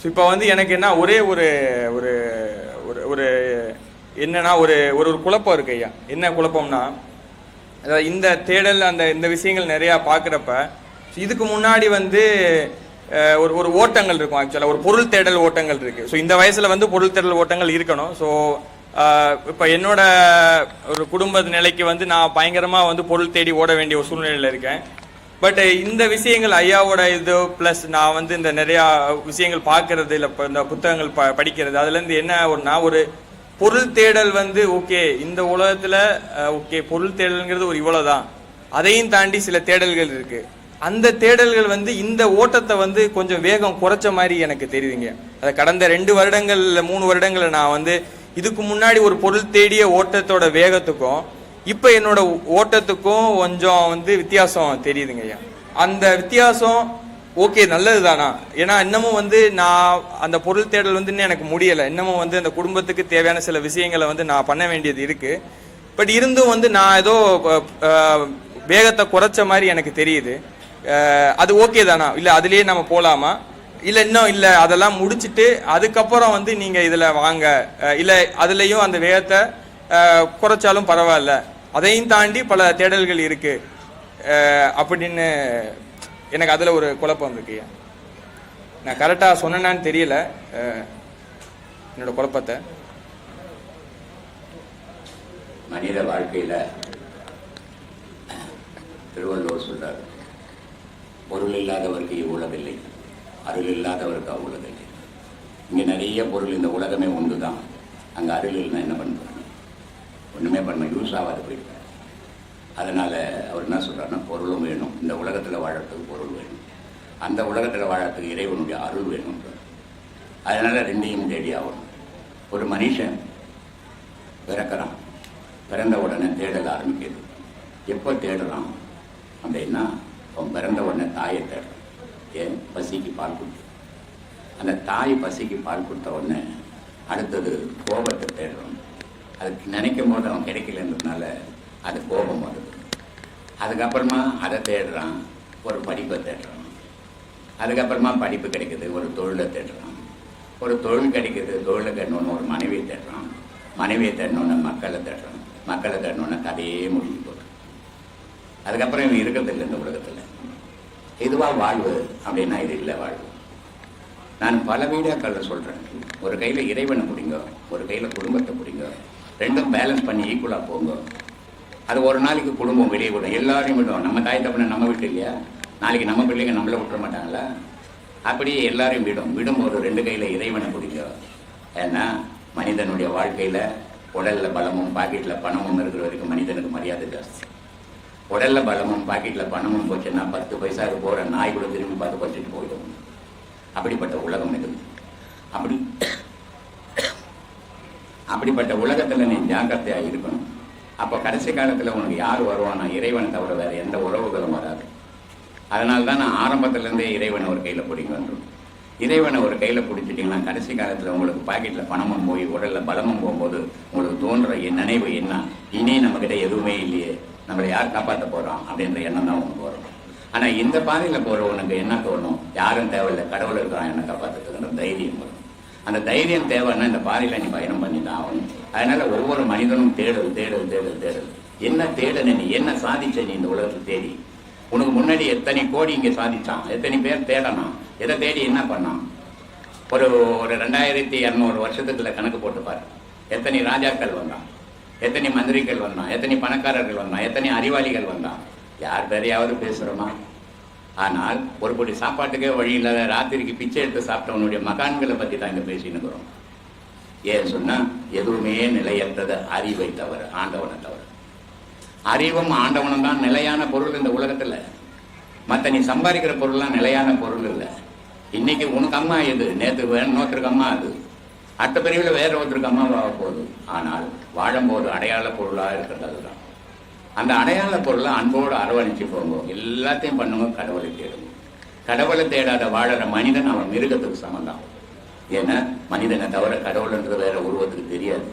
So இப்போ வந்து எனக்கு என்ன ஒரே ஒரு ஒரு ஒரு ஒரு என்னன்னா ஒரு ஒரு ஒரு குழப்பம் இருக்கு ஐயா. என்ன குழப்பம்னா அதாவது இந்த தேடல் அந்த இந்த விஷயங்கள் நிறையா பார்க்குறப்ப இதுக்கு முன்னாடி வந்து ஒரு ஒரு ஓட்டங்கள் இருக்கும் ஆக்சுவலாக ஒரு பொருள் தேடல் ஓட்டங்கள் இருக்குது ஸோ இந்த வயசில் வந்து பொருள் தேடல் ஓட்டங்கள் இருக்கணும். ஸோ இப்போ என்னோட ஒரு குடும்ப நிலைக்கு வந்து நான் பயங்கரமாக வந்து பொருள் தேடி ஓட வேண்டிய ஒரு சூழ்நிலையில் இருக்கேன். பட் eh, இந்த விஷயங்கள் ஐயாவோட இது ப்ளஸ் நான் வந்து இந்த நிறையா விஷயங்கள் பார்க்கறது இல்லை இப்போ இந்த புத்தகங்கள் ப படிக்கிறது அதுலேருந்து என்ன ஒன்றா ஒரு பொருள் தேடல் வந்து ஓகே இந்த உலகத்தில் ஓகே பொருள் தேடல்ங்கிறது ஒரு இவ்வளோதான் அதையும் தாண்டி சில தேடல்கள் இருக்கு. அந்த தேடல்கள் வந்து இந்த ஓட்டத்தை வந்து கொஞ்சம் வேகம் குறைச்ச மாதிரி எனக்கு தெரியுதுங்க. அதை கடந்த ரெண்டு வருடங்கள் மூணு வருடங்களில் நான் வந்து இதுக்கு முன்னாடி ஒரு பொருள் தேடிய ஓட்டத்தோட வேகத்துக்கும் இப்போ என்னோட ஓட்டத்துக்கும் கொஞ்சம் வந்து வித்தியாசம் தெரியுதுங்க ஐயா. அந்த வித்தியாசம் ஓகே நல்லது தானா ஏன்னா இன்னமும் வந்து நான் அந்த பொருள் தேடல் வந்து இன்னும் எனக்கு முடியலை. இன்னமும் வந்து அந்த குடும்பத்துக்கு தேவையான சில விஷயங்களை வந்து நான் பண்ண வேண்டியது இருக்குது பட் இருந்தும் வந்து நான் ஏதோ வேகத்தை குறைச்ச மாதிரி எனக்கு தெரியுது. அது ஓகே தானா? இல்லை அதுலேயே நம்ம போகலாமா இல்லை இன்னும் இல்லை அதெல்லாம் முடிச்சுட்டு அதுக்கப்புறம் வந்து நீங்கள் இதில் வாங்க. இல்லை அதுலேயும் அந்த வேகத்தை குறைச்சாலும் பரவாயில்ல. அதையும் தாண்டி பல தேடல்கள் இருக்கு. அப்படின்னு எனக்கு அதில் ஒரு குழப்பம் இருக்கு. நான் கரெக்டாக சொன்னேன்னு தெரியல. என்னோட குழப்பத்தை. மனித வாழ்க்கையில் திருவள்ளுவர் சொல்றார் பொருள் இல்லாதவருக்கு இவ்வுலகில்லை அருள் இல்லாதவருக்கு அவ்வுலகில்லை. இங்கே நிறைய பொருள் இந்த உலகமே உண்டு தான் அங்கே அருள் இல்லைன்னா என்ன பண்ணுறோம் ஒன்றுமே பண்ண யூஸ் ஆகாது போயிட்டு அதனால் அவர் என்ன சொல்கிறாருன்னா பொருளும் வேணும். இந்த உலகத்தில் வாழறதுக்கு பொருள் வேணும். அந்த உலகத்தில் வாழறதுக்கு இறைவனுடைய அருள் வேணும் அதனால் ரெண்டையும் தேடி ஆகணும். ஒரு மனுஷன் பிறக்கிறான். பிறந்த உடனே தேடல் ஆரம்பிக்குது. எப்போ தேடுறான் அப்படின்னா அவன் பிறந்த உடனே தாயை தேடுறான் ஏன்? பசிக்கு பால் கொடுத்து அந்த தாய் பசிக்கு பால் கொடுத்த உடனே அடுத்தது கோபத்தை தேடுறோம். அதுக்கு நினைக்கும் போது அவன் கிடைக்கலன்றதுனால அது கோபம் வருது. அதுக்கப்புறமா அதை தேடுறான் ஒரு படிப்பை தேடுறான். அதுக்கப்புறமா படிப்பு கிடைக்குது ஒரு தொழிலை தேடுறான். ஒரு தொழில் கிடைக்குது தொழிலை தேடணுன்னு ஒரு மனைவியை தேடுறான். மனைவியை தேடணுன்னு மக்களை தேடுறான். மக்களை தேடணுன்னு கதையே முடிஞ்சு போகுது. அதுக்கப்புறம் இவன் இருக்கிறது இல்லை இந்த உலகத்தில். இதுவாக வாழ்வு அப்படின்னா இது இல்லை வாழ்வு. நான் பல வீடியோக்களில் சொல்கிறேன் ஒரு கையில் இறைவனை பிடிங்க ஒரு கையில் குடும்பத்தை பிடிங்க. ரெண்டும் பேலன்ஸ் பண்ணி ஈக்குவலாக போங்க. அது ஒரு நாளைக்கு குடும்பம் வெளியே விடும் எல்லாரையும் விடும் நம்ம தாய் தப்பின நம்ம விட்டு இல்லையா? நாளைக்கு நம்ம பிள்ளைங்க நம்மளை விட்டுற மாட்டாங்களா? அப்படியே எல்லாரையும் விடும். விடும் ஒரு ரெண்டு கையில் இறைவனை பிடிக்கும். ஏன்னா மனிதனுடைய வாழ்க்கையில் உடலில் பலமும் பாக்கெட்டில் பணமும் இருக்கிற வரைக்கும் மனிதனுக்கு மரியாதை ஜாஸ்தி. உடலில் பலமும் பாக்கெட்டில் பணமும் போச்சுன்னா பத்து பைசாவுக்கு போகிற நாய் கூட திரும்பி பார்த்து பறிச்சுட்டு போயிடும். அப்படிப்பட்ட உலகம் இது. அப்படி அப்படிப்பட்ட உலகத்துல நீ ஜாக்கிரதையா இருக்கணும். அப்ப கடைசி காலத்துல உனக்கு யார் வருவானா இறைவனை தவிர வேற எந்த உறவுகளும் வராது. அதனால தான் நான் ஆரம்பத்துலேருந்தே இறைவனை ஒரு கையில் பிடிக்க வந்துடும் இறைவனை ஒரு கையில் பிடிச்சிட்டிங்கன்னா கடைசி காலத்தில் உங்களுக்கு பாக்கெட்டில் பணமும் போய் உடலில் பலமும் போகும்போது உங்களுக்கு தோன்ற என் நினைவு என்ன? இனி நம்மக்கிட்ட எதுவுமே இல்லையே. நம்மளை யார் காப்பாற்ற போகிறோம் அப்படின்ற எண்ணம் தான் உனக்கு வரும். ஆனால் இந்த பாதையில் போகிறவனுக்கு என்ன தோணும்? யாரும் தேவையில்லை கடவுள் இருக்கிறான் என்ன காப்பாற்றுறதுன்ற தைரியம் வரும். அந்த தைரியம் தேவைன்னா இந்த பாதையில நீ பயணம் பண்ணி தான் ஆகணும். அதனால ஒவ்வொரு மனிதனும் தேடல் தேடல் தேடல் தேடல். என்ன தேடன நீ என்ன சாதிச்ச நீ இந்த உலகத்தில் தேடி? உனக்கு முன்னாடி எத்தனை கோடி இங்கே சாதிச்சான்? எத்தனை பேர் தேடணும் எதை தேடி என்ன பண்ணான்? ஒரு ஒரு ரெண்டாயிரத்தி இரநூறு வருஷத்துக்குள்ள கணக்கு போட்டுப்பார் எத்தனை ராஜாக்கள் வந்தான்? எத்தனை மந்திரிகள் வந்தான்? எத்தனை பணக்காரர்கள் வந்தான்? எத்தனை அறிவாளிகள் வந்தான்? யார் பேரையாவது பேசுகிறோமா ஆனால் ஒரு பொடி சாப்பாட்டுக்கே வழி இல்லாத ராத்திரிக்கு பிச்சை எடுத்து சாப்பிட்டவனுடைய மகான்களை பற்றி தான் இங்கே பேசினுக்கிறோம் ஏன் சொன்னால் எதுவுமே நிலையற்றது அறிவை தவிர ஆண்டவனை தவிர அறிவும் ஆண்டவனும் தான் நிலையான பொருள் இந்த உலகத்தில். மற்ற நீ சம்பாதிக்கிற பொருள்லாம் நிலையான பொருள் இல்லை. இன்னைக்கு உனக்கு அம்மா இது நேற்று வேணும் ஒருத்தருக்கு அம்மா அது. அடுத்த பிரிவில் வேற ஒருத்தருக்கு அம்மாவாக போகுது. ஆனால் வாழும்போது அடையாள பொருளாக இருக்கிறது அதுதான். அந்த அடையாள பொருளை அன்போடு அரவணைச்சு போங்க. எல்லாத்தையும் பண்ணுங்க கடவுளை தேடுங்க. கடவுளை தேடாத வாழற மனிதன் அவன் மிருகத்துக்கு சமந்தான். ஏன்னா மனிதனை தவிர கடவுள்ன்றது வேற உருவத்துக்கு தெரியாது.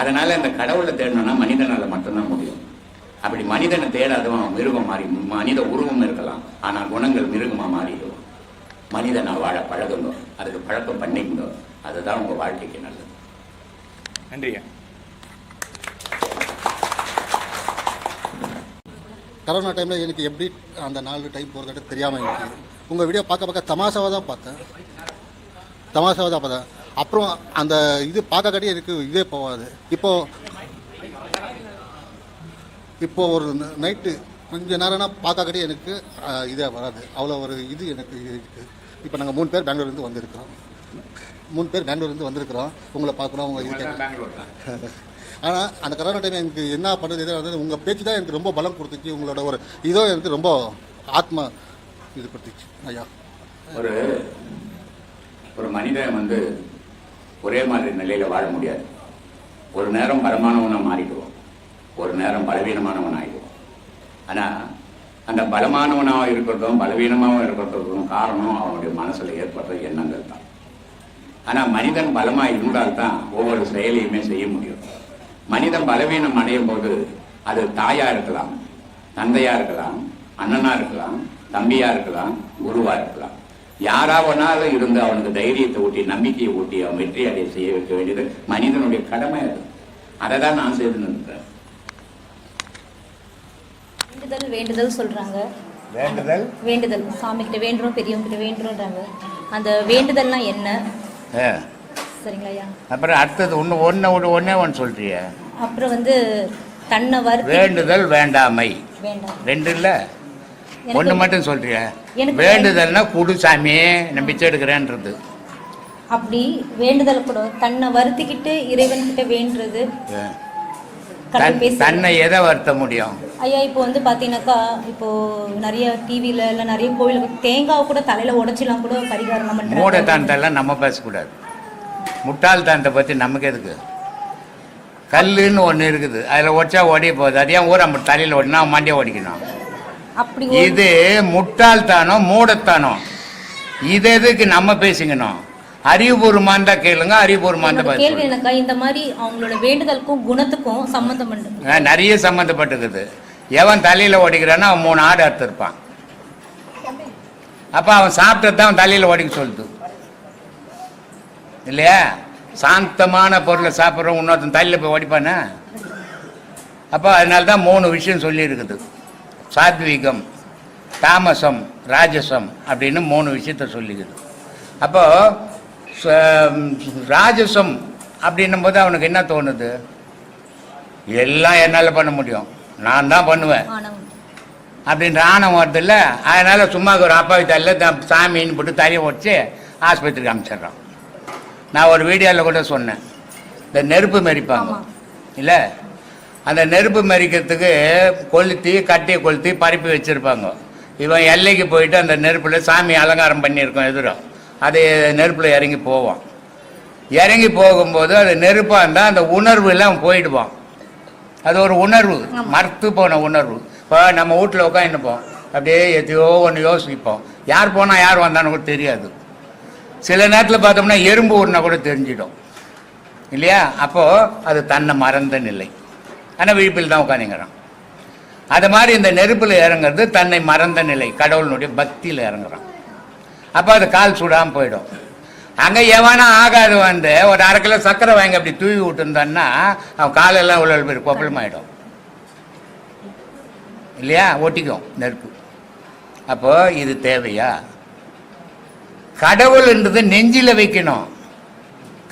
அதனால அந்த கடவுளை தேடணும்னா மனிதனால் மட்டும்தான் முடியும். அப்படி மனிதனை தேடாதவன் அவன் மிருகம் மாறி மனித உருவம் இருக்கலாம். ஆனால் குணங்கள் மிருகமாக மாறிடுவோம் மனிதனை வாழ பழகுங்க. அதுக்கு பழக்கம் பண்ணிக்கணும் அதுதான் உங்கள் வாழ்க்கைக்கு நல்லது. நன்றியா கரோனா டைமில் எனக்கு எப்படி அந்த நாலு டைம் போகிறதுட்டு தெரியாமல் எனக்கு உங்கள் வீடியோ பார்க்க பார்க்க தமாஷாவாக தான் பார்த்தேன். தமாஷாவாக தான் பார்த்தேன். அப்புறம் அந்த இது பார்க்க காட்டி எனக்கு இதே போகாது. இப்போ இப்போ ஒரு நைட்டு கொஞ்ச நேரம்னா பார்க்க காட்டி எனக்கு இதே வராது. அவ்வளோ ஒரு இது எனக்கு இருக்குது இப்போ நாங்கள் மூணு பேர் பெங்களூர்லேருந்து வந்திருக்கிறோம். மூணு பேர் பெங்களூர்லேருந்து வந்திருக்கிறோம். உங்களை பார்க்குறோம் உங்கள் இது ஆனால் அந்த கரோனா டைம் எனக்கு என்ன பண்ணுறது எது வந்து உங்கள் பேச்சு தான் எனக்கு ரொம்ப பலம் கொடுத்துச்சு உங்களோட ஒரு இதோ எனக்கு ரொம்ப ஆத்மா இது கொடுத்துச்சு. ஐயா. ஒரு ஒரு மனிதன் வந்து ஒரே மாதிரி நிலையில் வாழ முடியாது. ஒரு நேரம் பலமானவனாக மாறிடுவோம் ஒரு நேரம் பலவீனமானவன் ஆகிடுவோம் ஆனால் அந்த பலமானவனாக இருக்கிறதும் பலவீனமாகவும் இருக்கிறதுக்கும் காரணம் அவனுடைய மனசில் ஏற்படுற எண்ணங்கள் தான். ஆனால் மனிதன் பலமாக இருந்தால்தான் ஒவ்வொரு செயலையுமே செய்ய முடியும். மனிதன் பலவீனம் அடையும் போது அது தாயா இருக்கலாம் தந்தையா இருக்கலாம் அண்ணனா இருக்கலாம் தம்பியா இருக்கலாம் குருவா இருக்கலாம். யாரா வேணாலும் இருந்து அவனுக்கு தைரியத்தை ஊட்டி நம்பிக்கையை ஊட்டி அவன் வெற்றி அடைய செய்ய வைக்க வேண்டியது மனிதனுடைய கடமை அது. அதை தான் நான் செய்து நின்றேன். வேண்டுதல் வேண்டுதல் சொல்றாங்க. வேண்டுதல்? வேண்டுதல். சாமி கிட்ட வேண்டுறோம் பெரியவங்க கிட்ட வேண்டுறோன்றாங்க. அந்த வேண்டுதல்னா என்ன. சரிங்களா ஐயா அப்புறம் அடுத்தது ஒன்று ஒன்று ஒன்று ஒன்றே ஒன்று சொல்றிய. அப்புறம் வந்து தன்னை வருத்தி வேண்டுதல் வேண்டாமை. வேண்டாம். ரெண்டு இல்லை? ஒன்று மட்டும் சொல்றிய. எனக்கு வேண்டுதல்னா குடு சாமியே நான் பிச்சை எடுக்கிறேன்றது. அப்படி வேண்டுதல் கூட தன்னை வருத்திக்கிட்டு இறைவன் கிட்ட வேண்டுறது தன் தன்னை எதை வருத்த முடியும்? ஐயா இப்போ வந்து பார்த்தீங்கன்னாக்கா இப்போ நிறைய டிவியில இல்லை நிறைய கோயிலுக்கு தேங்காய் கூட தலையில உடைச்சிலாம் கூட பரிகாரம் பண்றாங்க. மூடத்தானத்தெல்லாம் நம்ம பேசக்கூடாது. முட்டாள்தானத்தை பற்றி நமக்கு எதுக்கு? கல்லுன்னு ஒன்று இருக்குது. அதில் உடச்சா ஓடி போகுது. அது ஊரை தலையில் ஓடினா மண்டியை ஓடிக்கணும். இது முட்டாள்தானம் மூடத்தானம் இது எதுக்கு நம்ம பேசிக்கணும்? அறிவுபூர்வமா இருந்தா கேளுங்க அறிவுபூர்வமா இருந்தா என்னோட பதில் கேள்வி. எனக்கா இந்த மாதிரி அவங்களோட வேண்டுதலுக்கும் குணத்துக்கும் ஆ, நிறைய சம்மந்தப்பட்டிருக்குது எவன் தலையில ஓடிக்கிறானோ அவன் மூணு ஆடு அறுத்திருப்பான். அப்ப அவன் சாப்பிட்டது தான் அவன் தலையில ஓடிக்க சொல்லுது. இல்லையா? சாந்தமான பொருளை சாப்பிட்றவன் இன்னொருத்தன் தலையில போய் ஓடிப்பானே அப்போ அதனால தான் மூணு விஷயம் சொல்லி இருக்குது சாத்விகம் தாமசம் ராஜசம் அப்படின்னு மூணு விஷயத்த சொல்லிக்குது. அப்போ ச- ராஜசம் அப்படின்னும் போது அவனுக்கு என்ன தோணுது? எல்லாம் என்னால் பண்ண முடியும். நான் தான் பண்ணுவேன். அப்படின்ற ஆணவம் வருது இல்லை அதனால சும்மா ஒரு அப்பாவி தலையில் சாமின்னு போட்டு தலையை உடச்சி ஆஸ்பத்திரிக்கு அனுப்பிச்சிடுறான் நான் ஒரு வீடியோவில் கூட சொன்னேன். இந்த நெருப்பு மெரிப்பாங்க. இல்லை? அந்த நெருப்பு மெரிக்கிறதுக்கு கொளுத்தி கட்டியை கொளுத்தி பரப்பி வச்சுருப்பாங்க. இவன் எல்லைக்கு போயிட்டு அந்த நெருப்பில் சாமி அலங்காரம் பண்ணியிருக்கோம் எதிரும் அது நெருப்பில் இறங்கி போவான். இறங்கி போகும்போது அது நெருப்பாக இருந்தால் அந்த உணர்வு எல்லாம் போயிடுவான். அது ஒரு உணர்வு. மறுத்து போன உணர்வு. இப்போ நம்ம வீட்டில் உட்காந்துப்போம் அப்படியே எதையோ ஒன்று யோசிப்போம். யார் போனால் யார் வந்தான்னு கூட தெரியாது. சில நேரத்தில் பார்த்தோம்னா எறும்பு ஊறினா கூட தெரிஞ்சிடும். இல்லையா? அப்போது அது தன்னை மறந்த நிலை. ஆனால் விழிப்பில் தான் உட்காந்துங்கிறான் அது மாதிரி இந்த நெருப்பில் இறங்குறது தன்னை மறந்த நிலை. கடவுளினுடைய பக்தியில் இறங்குறான். அப்போ அது கால் சுடாமல் போயிடும். அங்கே எவனா ஆகாது வந்து ஒரு அரை கிலோ சர்க்கரை வாங்கி அப்படி தூவி விட்டுருந்தான்னா அவன் காலெல்லாம் உள்ள பேர் கொப்பளமாயிடும். இல்லையா? ஒட்டிக்கும் நெருப்பு. அப்போ இது தேவையா? கடவுள்ன்றது நெஞ்சில வைக்கணும்.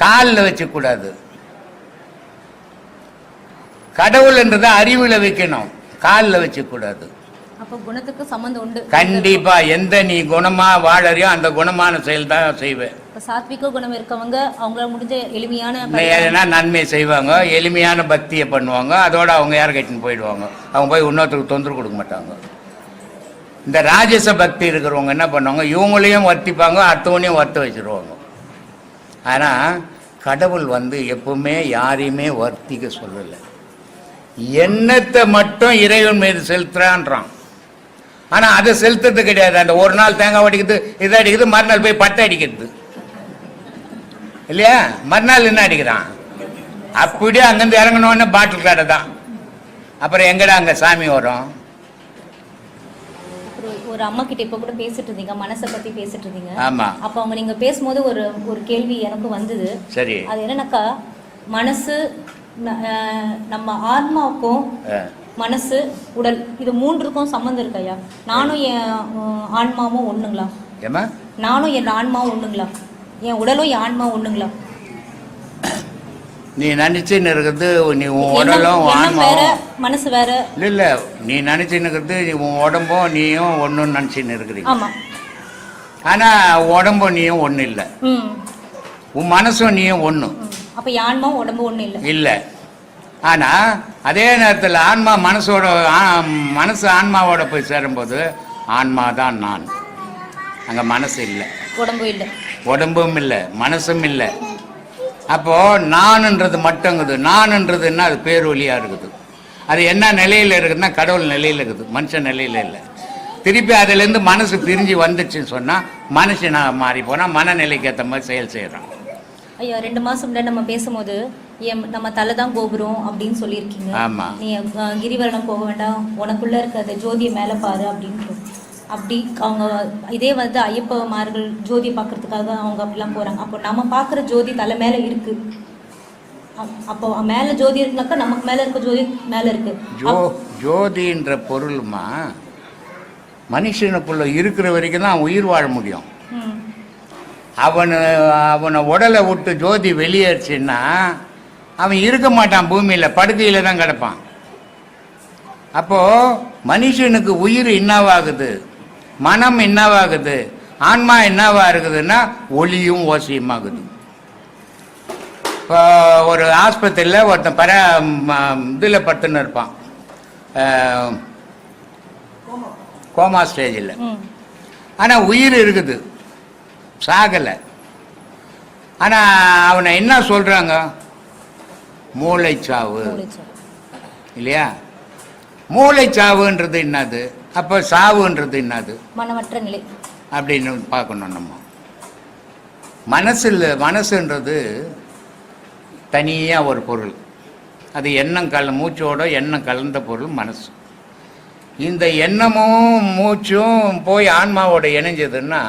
காலில் வச்சக்கூடாது கடவுள்ன்றதை அறிவில் வைக்கணும். காலில் வச்சக்கூடாது அப்போ குணத்துக்கு சம்பந்தம் உண்டு. கண்டிப்பா எந்த நீ குணமா வாழறியோ அந்த குணமான செயல் தான் செய்வேன் சாத்விக குணம் இருக்கவங்க அவங்களால முடிஞ்ச எளிமையான நன்மை செய்வாங்க எளிமையான பக்தியை பண்ணுவாங்க அதோட அவங்க யார் கட்டின்னு போயிடுவாங்க. அவங்க போய் இன்னொருத்தருக்கு தொந்தரவு கொடுக்க மாட்டாங்க. இந்த ராஜச பக்தி இருக்கிறவங்க என்ன பண்ணுவாங்க? இவங்களையும் வர்த்திப்பாங்க அடுத்தவனையும் வர்த்த வச்சுருவாங்க. ஆனால் கடவுள் வந்து எப்பவுமே யாரையுமே வர்த்திக்க சொல்லலை. எண்ணத்தை மட்டும் இறைவன் மீது செலுத்துறான்றான். ஆனால் அதை செலுத்துறது கிடையாது. அந்த ஒரு நாள் தேங்காய் அடிக்கிறது இதை அடிக்கிறது மறுநாள் போய் பட்டை அடிக்கிறது. இல்லையா? மறுநாள் என்ன அடிக்கிறான்? அப்படியே அங்கேருந்து இறங்கணுன்னு பாட்டில் கடை தான். அப்புறம் எங்கடா அங்கே சாமி வரும்? ஒரு அம்மா கிட்ட இப்போ கூட பேசிட்டு இருந்தீங்க மனசை பத்தி பேசிட்டு இருந்தீங்க. ஆமா. அப்போ அவங்க நீங்க பேசும்போது ஒரு ஒரு கேள்வி எனக்கும் வந்தது. சரி. அது என்னன்னாக்கா மனசு நம்ம ஆத்மாவுக்கும். மனசு உடல் இது மூன்றுக்கும் சம்மந்தம் இருக்கு ஐயா. நானும் என் ஆன்மாவும் ஒண்ணுங்களா? நானும் என் ஆன்மாவும் ஒண்ணுங்களா? என் உடலும் என் ஆன்மாவும் ஒண்ணுங்களா? நீ நினைச்சுன்னு இருக்கிறது நீ உன் உடலும் ஆன்மாவும். மனசு வேற. இல்லை இல்லை நீ நினைச்சுன்னு இருக்கிறது நீ உன் உடம்பும் நீயும் ஒன்றுன்னு நினச்சின்னு இருக்கிறீங்க. ஆனால் உடம்பும் நீயும் ஒன்றும் இல்லை. உன் மனசும் நீயும் ஒன்று ம். அப்ப ஆன்மாவும் உடம்பு ஒண்ணும் இல்லை. இல்லை. ஆனால் அதே நேரத்தில் ஆன்மா மனசோட மனசு ஆன்மாவோட போய் சேரும்போது ஆன்மா தான் நான். அங்கே மனசு இல்லை. உடம்பு இல்லை. உடம்பும் இல்லை மனசும் இல்லை. அப்போ நான்ன்றது மட்டுங்குது. நான்ன்றதுன்னா அது பேரொலியாக இருக்குது. அது என்ன நிலையில் இருக்குதுன்னா கடவுள் நிலையில் இருக்குது. மனுஷன் நிலையில் இல்லை. திருப்பி அதுலேருந்து மனசு பிரிஞ்சு வந்துச்சுன்னு சொன்னால் மனுஷனாக மாறி போனால் மனநிலைக்கு ஏற்ற மாதிரி செயல் செய்கிறான் ஐயா ரெண்டு மாசம் முன்னாடி நம்ம பேசும்போது நம்ம தலை தான் கோபுரம் அப்படின்னு சொல்லியிருக்கீங்க. ஆமா. நீ கிரிவலம் போக வேண்டாம். உனக்குள்ள இருக்க அந்த ஜோதியை மேலே பாரு அப்படின்ட்டு அப்படி அவங்க இதே வந்து ஐயப்பமார்கள் ஜோதியை பார்க்கறதுக்காக அவங்க அப்படிலாம் போறாங்க. அப்போ நம்ம பார்க்குற ஜோதி தலை மேலே இருக்கு. அப்- அப்போ மேலே ஜோதி இருக்குனாக்கா நமக்கு மேலே இருக்க ஜோதி மேலே இருக்கு. ஜோ ஜோதின்ற பொருள்மா? மனுஷனுக்குள்ள இருக்கிற வரைக்கும் தான் உயிர் வாழ முடியும். அவனு அவனை உடலை விட்டு ஜோதி வெளியேறுச்சுன்னா அவன் இருக்க மாட்டான் பூமியில் படுக்கையில் தான் கிடப்பான். அப்போ மனுஷனுக்கு உயிர் என்னவாகுது? மனம் என்னவாகுது? ஆன்மா என்னவா இருக்குதுன்னா ஒளியும் ஓசையுமாகுது இப்போ ஒரு ஆஸ்பத்திரியில் ஒருத்தன் பர இதில் படுத்துன்னு இருப்பான். கோமா ஸ்டேஜில். ஆனால் உயிர் இருக்குது. சாகலை. ஆனால் அவனை என்ன சொல்கிறாங்க மூளைச்சாவு. மூளைச்சாவு. இல்லையா மூளைச்சாவுன்றது என்னது? அப்போ சாவுன்றது என்னது? மனமற்ற நிலை. அப்படின்னு பார்க்கணும் நம்ம. மனசில் மனசுன்றது தனியாக ஒரு பொருள். அது எண்ணம் கல மூச்சோட எண்ணம் கலந்த பொருள் மனசு. இந்த எண்ணமும் மூச்சும் போய் ஆன்மாவோட இணைஞ்சதுன்னா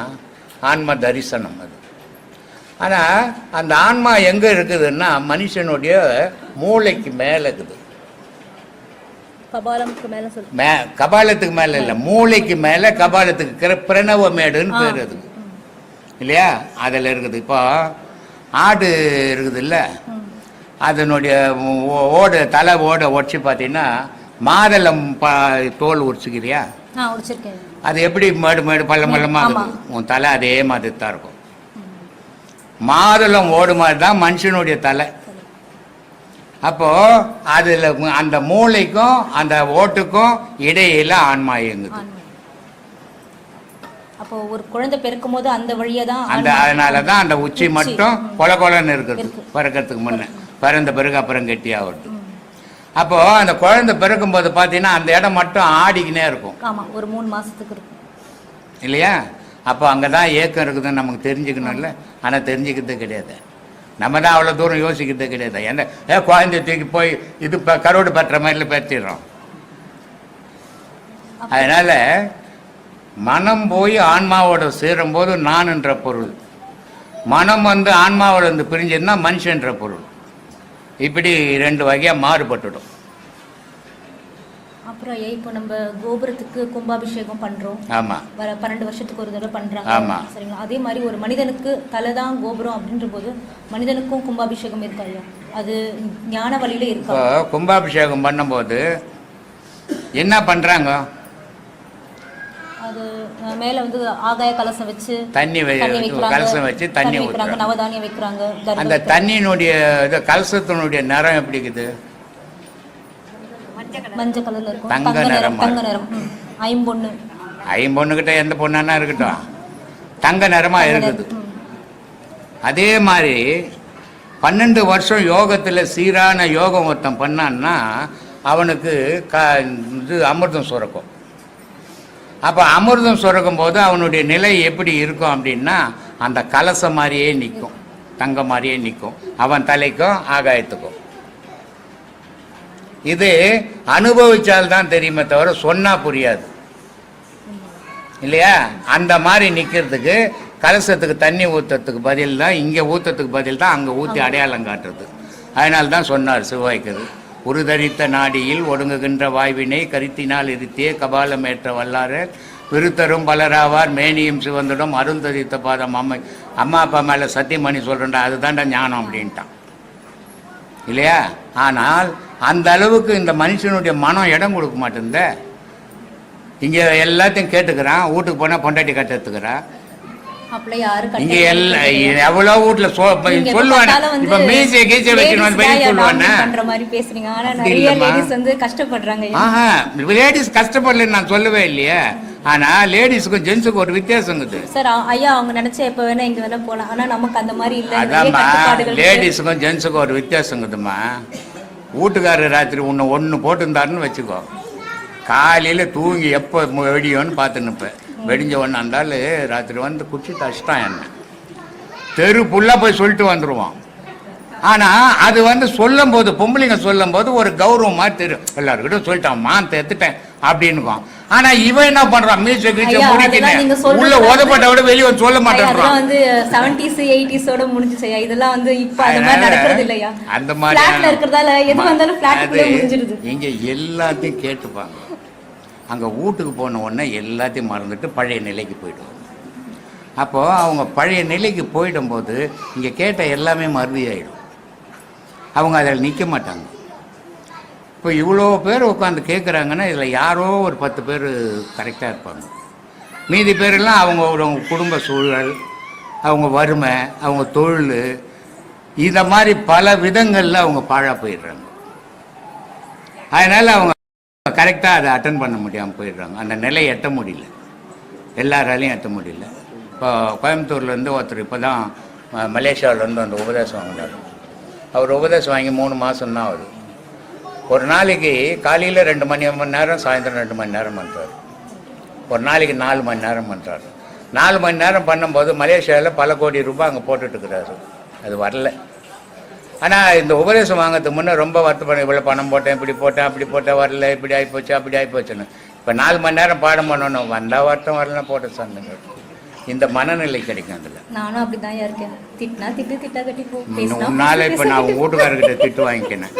ஆன்ம தரிசனம் அது. ஆனால் அந்த ஆன்மா எங்கே இருக்குதுன்னா மனுஷனுடைய மூளைக்கு மேலே இருக்குது கபாலமுக்கு மேலே மே கபாலத்துக்கு மேலே இல்லை மூளைக்கு மேலே கபாலத்துக்கு பிரணவ மேடுன்னு பேர் அதுக்கு. இல்லையா? அதில் இருக்குது. இப்போ ஆடு இருக்குது இல்லை அதனுடைய ஓடு தலை ஓடை உடச்சி பார்த்தீங்கன்னா மாதளம் பா தோல் உரிச்சுக்கிறியா? அது எப்படி மேடு மேடு பள்ளம் பள்ளமாக உன் தலை அதே மாதிரி தான் இருக்கும். மாதுளம் ஓடு மாதிரி தான் மனுஷனுடைய தலை. அப்போ அதில் அந்த மூளைக்கும் அந்த ஓட்டுக்கும் இடையில ஆன்மா இயங்குது. அப்போ ஒரு குழந்தை பிறக்கும் போது அந்த வழியா தான் அந்த அதனால தான் அந்த உச்சி மட்டும். கொல கொலன்னு இருக்குது. இருக்கு. பிறக்கிறதுக்கு முன்ன. பிறந்த பிறகு அப்புறம் கெட்டியாகுது அப்போ அந்த குழந்தை பிறக்கும்போது பார்த்தீங்கன்னா அந்த இடம் மட்டும் ஆடிக்கினே இருக்கும். ஆமா ஒரு மூணு மாசத்துக்கு இருக்கும். இல்லையா? அப்போ அங்கே தான் ஏக்கம் இருக்குதுன்னு நமக்கு தெரிஞ்சுக்கணும்ல. ஆனால் தெரிஞ்சுக்கிறது கிடையாது. நம்ம தான் அவ்வளோ தூரம் யோசிக்கிறது கிடையாது. என்ன ஏ குழந்தைய தூக்கி போய் இது இப்போ கரோடு பற்ற மாதிரில பேர்த்திடுறோம். அதனால் மனம் போய் ஆன்மாவோட சேரும்போது நான் என்ற பொருள். மனம் வந்து ஆன்மாவோட வந்து பிரிஞ்சதுன்னா மனுஷன்ற பொருள். இப்படி ரெண்டு வகையாக மாறுபட்டுடும். அப்புறம் இப்போ நம்ம கோபுரத்துக்கு கும்பாபிஷேகம் பண்றோம்? வர பன்னெண்டு வருஷத்துக்கு ஒரு தடவை பண்றாங்க. ஆமா. சரிங்களா? அதே மாதிரி ஒரு மனிதனுக்கு தலை தான் கோபுரம் அப்படின்ற போது மனிதனுக்கும் கும்பாபிஷேகம் இருக்கா அது ஞான வழியில இருக்கா? கும்பாபிஷேகம் பண்ணும்போது என்ன பண்ணுறாங்க அது மேல வந்து ஆகாய கலசம் வச்சு தண்ணி கலசம் வச்சு தண்ணி வைக்கிறாங்க நவதானியம் வைக்கிறாங்க அந்த. தண்ணியினுடைய இது கலசத்தினுடைய நிறம் எப்படி இருக்குது? மஞ்சள் கலர்ல இருக்கும். தங்க நிறம் தங்க நிறம். ஐம்பொண்ணு ஐம்பொண்ணுக்கிட்ட எந்த பொண்ணானா இருக்கட்டும். தங்க நிறமா இருக்குது. அதே மாதிரி பன்னெண்டு வருஷம் யோகத்தில் சீரான யோகம் ஒருத்தன் பண்ணான்னா அவனுக்கு க இது அமிர்தம் சுரக்கும். அப்போ அமிர்தம் சுரக்கும் போது அவனுடைய நிலை எப்படி இருக்கும் அப்படின்னா அந்த கலசம் மாதிரியே நிற்கும். தங்க மாதிரியே நிற்கும். அவன் தலைக்கும் ஆகாயத்துக்கும். இது அனுபவிச்சால்தான் தெரியுமே தவிர சொன்னா புரியாது. இல்லையா? அந்த மாதிரி நிற்கிறதுக்கு கலசத்துக்கு தண்ணி ஊற்றுறதுக்கு பதில் தான் இங்கே ஊற்றுறதுக்கு பதில் தான் அங்கே ஊற்றி அடையாளம் காட்டுறது. அதனால தான் சொன்னார் சிவாய்க்கர். உருதரித்த நாடியில் ஒடுங்குகின்ற வாய்வினை கருத்தினால் இருத்தியே கபாலமேற்ற வல்லாரே விருத்தரும் பலராவார் மேனியும் சிவந்துடும் அருந்தரித்த பாதம் அம்மை. அம்மா அப்பா மேலே சத்தியமணி சொல்கிறேன்டா அதுதான்டா ஞானம் அப்படின்ட்டான். இல்லையா? ஆனால் அந்த அளவுக்கு இந்த மனுஷனுடைய மனம் இடம் கொடுக்க மாட்டேங்குதே இங்கே எல்லாத்தையும் கேட்டுக்கிறான் வீட்டுக்கு போனால் பொண்டாட்டி கட்டுறதுக்குறான் அப்பெல்லாம் யாரும் கட்ட இங்க எல்லாம் எவ்வளோ வீட்டுல சொல்லுவானே இப்ப வச்சுன்னு சொல்லுவானே. லேடிஸ் வந்து கஷ்டப்படுறாங்க. ஆஹா லேடிஸ் கஷ்டப்படலன்னு நான் சொல்லவே இல்லையே. ஆனா லேடிஸுக்கும் ஜென்ஸுக்கும் ஒரு வித்தியாசம் இருக்குது சார் ஐயா அவங்க நினைச்சா எப்ப வேணா இங்க வேணா போலாம். ஆனா நமக்கு அந்த மாதிரி இல்ல. இருக்கு. லேடிஸுக்கும் ஜென்ஸுக்கும் ஒரு வித்தியாசம் இருக்குதும்மா வீட்டுக்காரர் ராத்திரி உன்னை ஒன்று போட்டுருந்தாருன்னு வச்சுக்கோ. காலையில் தூங்கி எப்போ வெடியோன்னு பார்த்து நிற்பேன் வெடிஞ்ச ஒன்று அந்தாலும் ராத்திரி வந்து குச்சி தச்சிட்டான் என்ன. தெரு ஃபுல்லாக போய் சொல்லிட்டு வந்துடுவான் ஆனால் அது வந்து சொல்லும் போது பொம்பளைங்க சொல்லும் போது ஒரு கௌரவமாக தெரியும். எல்லாருக்கிட்டும் சொல்லிட்டான் மான் தேத்துட்டேன் அப்படின்னுவான். ஆனா இவன் என்ன பண்றான்? சொல்றது உள்ள ஓதப்பட்ட விட வெளியே வந்து சொல்ல மாட்டேன்றான். வந்து செவன்டிஸ் எயிட்டிஸோட முடிஞ்சுச்சு ஐயா. இதெல்லாம் வந்து இப்ப அந்த மாதிரி நடக்கிறது இல்லையா அந்த மாதிரி பிளாட்ல இருக்கிறதால எது வந்தாலும் பிளாட்டுக்குள்ளே முடிஞ்சிருது இங்க எல்லாத்தையும் கேட்டுப்பாங்க. அங்க வீட்டுக்கு போன உடனே எல்லாத்தையும் மறந்துட்டு பழைய நிலைக்கு போயிடுவாங்க. அப்போ அவங்க பழைய நிலைக்கு போயிடும்போது இங்க கேட்ட எல்லாமே மறுதி ஆயிடும். அவங்க அதில் நிற்க மாட்டாங்க. இப்போ இவ்வளோ பேர் உட்காந்து கேட்குறாங்கன்னா இதில் யாரோ ஒரு பத்து பேர் கரெக்டாக இருப்பாங்க. மீதி பேரெல்லாம் அவங்க ஒரு குடும்ப சூழல் அவங்க வறுமை அவங்க தொழில் இதை மாதிரி பல விதங்களில் அவங்க பாழாக போயிடுறாங்க. அதனால் அவங்க கரெக்டாக அதை அட்டன் பண்ண முடியாமல் போயிடுறாங்க. அந்த நிலையை எட்ட முடியல. எல்லாராலையும் எட்ட முடியல. இப்போ கோயம்புத்தூர்லேருந்து ஒருத்தர் இப்போ தான் மலேசியாவிலேருந்து அந்த உபதேசம் வாங்கினார். அவர் உபதேசம் வாங்கி மூணு மாதம் தான் ஆகுது. ஒரு நாளைக்கு காலையில் ரெண்டு மணி மணி நேரம் சாயந்தரம் ரெண்டு மணி நேரம் பண்ணுறாரு ஒரு நாளைக்கு நாலு மணி நேரம் பண்ணுறாரு நாலு மணி நேரம் பண்ணும்போது மலேசியாவில் பல கோடி ரூபாய் அங்கே போட்டுட்ருக்கிறாரு அது வரல. ஆனால் இந்த உபதேசம் வாங்கிறதுக்கு முன்னே ரொம்ப வருத்தப்பட இவ்வளோ பணம் போட்டேன் இப்படி போட்டேன் அப்படி போட்டேன் வரல இப்படி ஆகிப்போச்சு அப்படி ஆகிப்போச்சுன்னு இப்போ நாலு மணி நேரம் பாடம் பண்ணணும். வந்தால் வருத்தம் வரல போட்ட சொன்னங்க இந்த மனநிலை கிடைக்கும் அதில். நானும் அப்படிதான் ஐயா இருக்கேன். திட்டினா திட்டு திட்டா கட்டி போ. உன்னால இப்போ நான் வீட்டுக்காரர்கிட்ட திட்டு வாங்கிக்கினேன்.